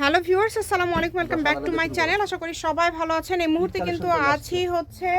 Hello viewers আসসালামু আলাইকুম welcome back to my channel. আশা করি সবাই ভালো আছেন। এই মুহূর্তে কিন্তু আছি হচ্ছে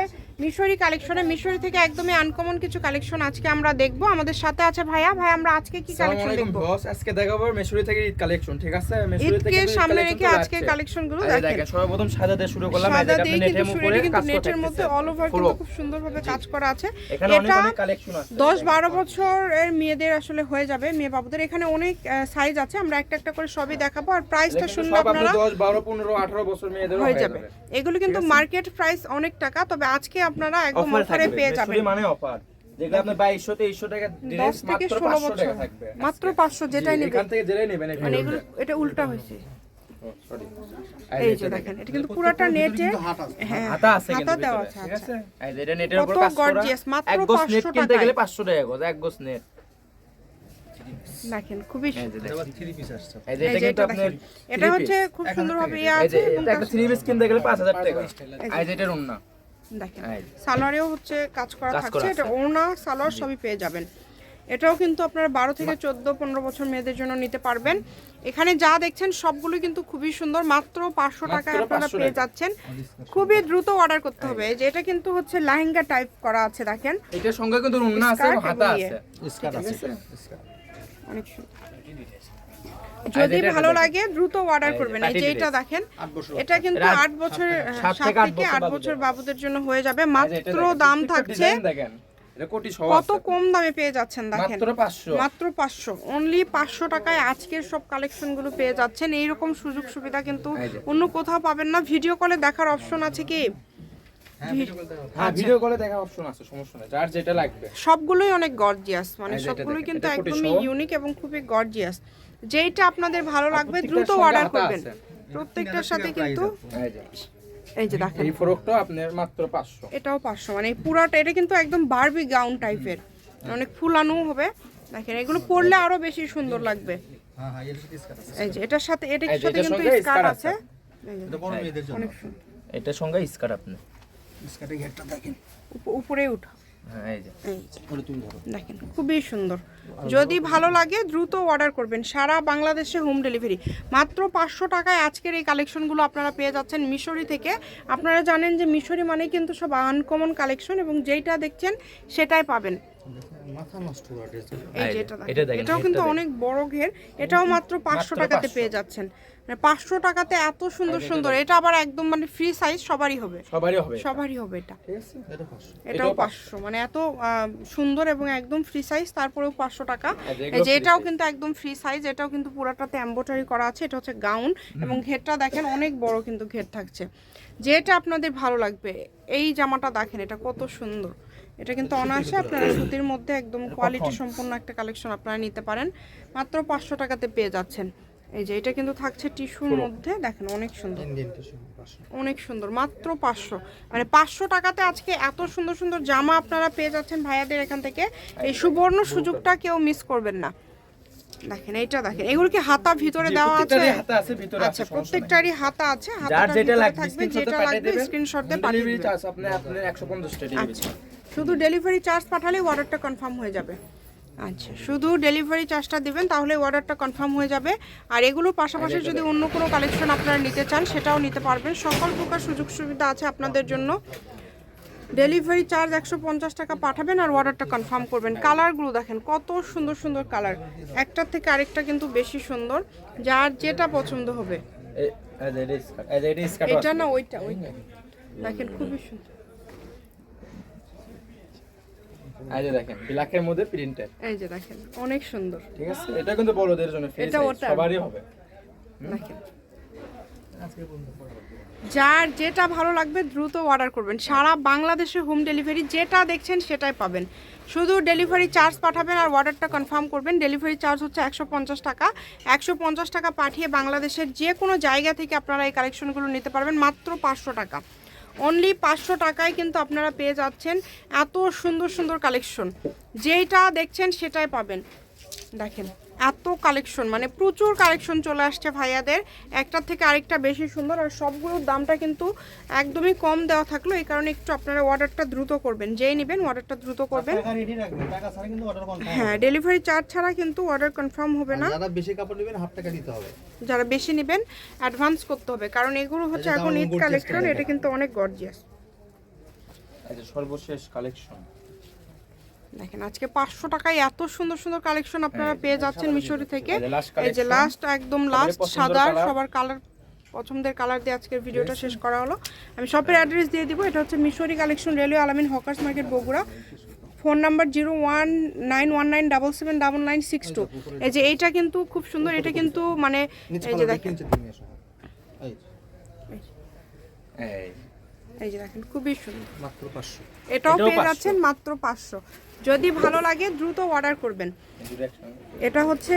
মিশরি কালেকশনে। মিশরি থেকে একদমই আনকমন কিছু কালেকশন আজকে আমরা দেখব। আমাদের সাথে আছে ভাইয়া। ভাই আমরা আজকে কি কালেকশন দেখব? বস আজকে দেখাবো মেসুরি থেকে ঈদ কালেকশন ঠিক আছে? মেসুরি থেকে ঈদ সামনে রেখে আজকে কালেকশনগুলো দেখেন। সর্বপ্রথম সাদা দিয়ে শুরু করলাম। সাদা দিয়ে নেটের উপরে কিন্তু নেটের মধ্যে অল ওভার। কিন্তু খুব সুন্দরভাবে কাজ করা আছে। এটা অনেক কালেকশন আছে। দশ বারো বছরের মেয়েদের আসলে হয়ে যাবে মেয়ে বাবুদের। এখানে অনেক সাইজ আছে। আমরা একটা একটা করে সবই দেখাবো। আর প্রাইসটা আপনি আপনারা 10 12 15 18 বছর মেয়েদের হয়ে যাবে। এগুলো কিন্তু মার্কেট প্রাইস অনেক টাকা তবে আজকে আপনারা একদম অফারে পেয়ে যাবেন। মানে অফার যেগুলো আপনি 2200 2300 টাকা দশ মাত্র ষোলো 500 টাকা থাকবে মাত্র পাঁচশো যেটাই জি, এখান থেকে যেটাই নেবেন মানে এগুলো এটা উল্টা হয়েছে। এই যে দেখেন এটা কিন্তু পুরোটা নেটে হাতা আছে। কিন্তু দেওয়া আছে ঠিক আছে? এই যে এটা নেটের উপর কত কাজ করা। gorgeous, মাত্র এক গোছ নেট কিনতে গেলে 500 টাকা গজ এক গোছ নেট দেখেন খুবই এই যে দেখেন। এই যে এই এটা কিন্তু আপনার এটা হচ্ছে খুব সুন্দরভাবে ইয়ে আছে এবং একটা থ্রি পিস কিনতে গেলে 5000 টাকা। এই যে এটার ওন্না দেখেন সালোয়ারেও হচ্ছে কাজ করা থাকছে এটা। ওড়না সালোয়ার সবই পেয়ে যাবেন। এটাও কিন্তু আপনারা বারো থেকে চোদ্দ পনেরো বছর মেয়েদের জন্য নিতে পারবেন। এখানে যা দেখছেন সবগুলো কিন্তু খুবই সুন্দর মাত্র পাঁচশো টাকায় আপনারা 500 পেয়ে যাচ্ছেন। খুবই দ্রুত অর্ডার করতে হবে। যে। এটা কিন্তু হচ্ছে লেহেঙ্গা টাইপ করা আছে দেখেন। এটার সঙ্গে কিন্তু আছে হাতা ইয়ে। আছে। অনেক যদি ভালো লাগে দ্রুত অর্ডার করবেন। এই যে এটা দেখেন এটা কিন্তু আট বছরের সাত থেকে আট বছর বছর বাবুদের। জন্য হয়ে যাবে। মাত্র দাম থাকছে কত কম দামে পেয়ে যাচ্ছেন দেখেন। মাত্র 500 মাত্র পাঁচশো। অনলি পাঁচশো টাকায় আজকের সব কালেকশনগুলো পেয়ে যাচ্ছেন। এইরকম সুযোগ সুবিধা কিন্তু অন্য কোথাও পাবেন না। ভিডিও কলে দেখার অপশন আছে কি? ভিডিও কলে দেখা অপশন আছে সমস্যা নেই যার যেটা লাগবে। সবগুলোই অনেক গর্জিয়াস মানে এই যে এটা সবগুলোই কিন্তু একদমই ইউনিক এবং খুবই গর্জিয়াস যেইটা আপনাদের ভালো লাগবে দ্রুত অর্ডার করবেন। প্রত্যেকটার সাথে কিন্তু এই যে। দেখেন। এই ফ্রকটা আপনার মাত্র 500 এটাও পাঁচশো মানে এই পুরাটা এটা কিন্তু একদম বারবি গাউন টাইপের অনেক ফুলানো হবে। দেখেন এগুলো পরলে আরও বেশি সুন্দর লাগবে। এই যে এটার সাথে এটার সাথে কিন্তু সঙ্গে স্কার্ট আছে। আছে। এই যে, অনেক সুন্দর এটার সঙ্গে স্কার্ট আপনি। উপ- উপরে উঠা। হ্যাঁ। দেখেন খুবই সুন্দর। যদি ভালো লাগে দ্রুত অর্ডার করবেন। সারা বাংলাদেশে হোম ডেলিভারি মাত্র পাঁচশো টাকায় আজকের এই কালেকশনগুলো আপনারা পেয়ে যাচ্ছেন মিশরি থেকে। আপনারা জানেন যে মিশরি মানে কিন্তু সব আনকমন কালেকশন এবং যেইটা দেখছেন সেটাই পাবেন। এই যে এটা দেখেন। এটাও কিন্তু অনেক বড় ঘের এটাও মাত্র পাঁচশো মাত্র টাকাতে পেয়ে যাচ্ছেন। মানে পাঁচশো টাকাতে এত সুন্দর সুন্দর এটা আবার একদম মানে ফ্রি সাইজ সবারই হবে। সবারই হবে সবারই হবে এটা। ঠিক আছে এটাও এটাও পাঁচশো। মানে এত সুন্দর এবং একদম ফ্রি সাইজ তারপরেও পাঁচশো টাকা। আর এই যে এটাও কিন্তু একদম ফ্রি সাইজ এটাও কিন্তু পুরাটাতে এম্বোটারি করা আছে এটা হচ্ছে গাউন এবং ঘেরটা দেখেন অনেক বড় কিন্তু ঘের থাকছে। যেটা আপনাদের ভালো লাগবে এই জামাটা দেখেন এটা কত সুন্দর। এটা কিন্তু অনায়াসে আপনারা সুতির মধ্যে একদম কোয়ালিটি সম্পন্ন একটা কালেকশন আপনারা নিতে পারেন। মাত্র পাঁচশো টাকাতে পেয়ে যাচ্ছেন। এই যে এটা কিন্তু থাকছে টিস্যুর মধ্যে। দেখেন অনেক সুন্দর। অনেক সুন্দর মাত্র পাঁচশো। মানে পাঁচশো টাকাতে আজকে এত সুন্দর সুন্দর জামা আপনারা পেয়ে যাচ্ছেন ভাইয়াদের এখান থেকে। এই সুবর্ণ সুযোগটা কেউ মিস করবেন না। দেখেন এইটা দেখেন। এগুলো কি হাতা ভিতরে দেওয়া আছে? হাতা আচ্ছা। প্রত্যেকটারই হাতা আছে। যার হাতাটা যেটা লাগবে থাকবে যেটা লাগবে স্ক্রিনশট দিয়ে পাঠিয়ে দিবেন। আপনি আপনার 150 টাকা দিবেন আচ্ছা। শুধু ডেলিভারি চার্জ পাঠালেই অর্ডারটা কনফার্ম হয়ে যাবে আচ্ছা শুধু ডেলিভারি চার্জটা দিবেন তাহলে অর্ডারটা কনফার্ম হয়ে যাবে আর এগুলোর পাশাপাশি যদি অন্য কোনো কালেকশন আপনারা নিতে চান সেটাও নিতে পারবেন সকল প্রকার সুযোগ সুবিধা আছে আপনাদের জন্য ডেলিভারি চার্জ একশো পঞ্চাশ টাকা পাঠাবেন আর অর্ডারটা কনফার্ম করবেন কালারগুলো দেখেন কত সুন্দর সুন্দর কালার একটার থেকে আরেকটা কিন্তু বেশি সুন্দর যার যেটা পছন্দ হবে এটা না ওইটা ওইটা দেখেন খুবই সুন্দর এই যে দেখেন ব্ল্যাকের মধ্যে প্রিন্টেড এই যে দেখেন অনেক সুন্দর। ঠিক আছে? এটা কিন্তু বড়দের জন্য ফ্রি সবারই হবে। দেখেন। যার যেটা ভালো লাগবে দ্রুত অর্ডার করবেন। সারা বাংলাদেশে হোম ডেলিভারি যেটা দেখছেন সেটাই পাবেন। শুধু ডেলিভারি চার্জ পাঠাবেন আর অর্ডারটা কনফার্ম করবেন। ডেলিভারি চার্জ হচ্ছে একশো পঞ্চাশ টাকা। একশো পঞ্চাশ টাকা পাঠিয়ে বাংলাদেশের যে কোনো জায়গা থেকে আপনারা এই কালেকশনগুলো নিতে পারবেন। মাত্র পাঁচশো টাকা। অনলি পাঁচশো টাকায় কিন্তু আপনারা পেয়ে যাচ্ছেন এত সুন্দর সুন্দর কালেকশন যেইটা দেখছেন সেটাই পাবেন। দেখেন। এত কালেকশন মানে প্রচুর কালেকশন চলে আসছে ভাইয়াদের। একটার থেকে আরেকটা বেশি সুন্দর আর সবগুলোর দামটা কিন্তু একদমই কম দেওয়া থাকল। এই কারণে একটু আপনারা অর্ডারটা দ্রুত করবেন। যেই নেবেন অর্ডারটা দ্রুত করবেন। টাকা রেডি রাখবেন। টাকা ছাড়া কিন্তু অর্ডার কনফার্ম হ্যাঁ ডেলিভারি চার্জ ছাড়া কিন্তু অর্ডার কনফার্ম হবে না। যারা বেশি কাপড় নেবেন হাফ টাকা দিতে হবে। যারা বেশি নেবেন অ্যাডভান্স করতে হবে। কারণ এগুলো হচ্ছে এখন ঈদ কালেকশন কালেকশন। এটা কিন্তু অনেক গর্জিয়াস সর্বশেষ কালেকশন দেখেন আজকে পাঁচশো টাকায় এত সুন্দর সুন্দর কালেকশন আপনারা হ্যাঁ, পেয়ে যাচ্ছেন মিশরি থেকে। এই যে। লাস্ট একদম লাস্ট সাদা সবার কালার পছন্দের কালার দিয়ে আজকের ভিডিওটা শেষ করা হলো। আমি শপের অ্যাড্রেস দিয়ে দিব এটা হচ্ছে Mishri collection railway Alamin hawkers market Bogura. Phone number zero one nine one nine double seven double nine six two. এই যে এইটা কিন্তু খুব সুন্দর এটা কিন্তু মানে এই যে দেখেন। এই। এই যে দেখেন খুবই সুন্দর। মাত্র 500 এটাও পেয়ে যাচ্ছেন মাত্র পাঁচশো। যদি ভালো লাগে দ্রুত অর্ডার করবেন। এটা হচ্ছে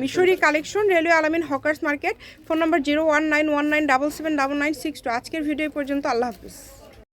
Mishri collection railway Alamin hawkers market. Phone number zero one nine one nine double seven double nine six two. আজকের ভিডিও পর্যন্ত। আল্লাহ হাফিজ।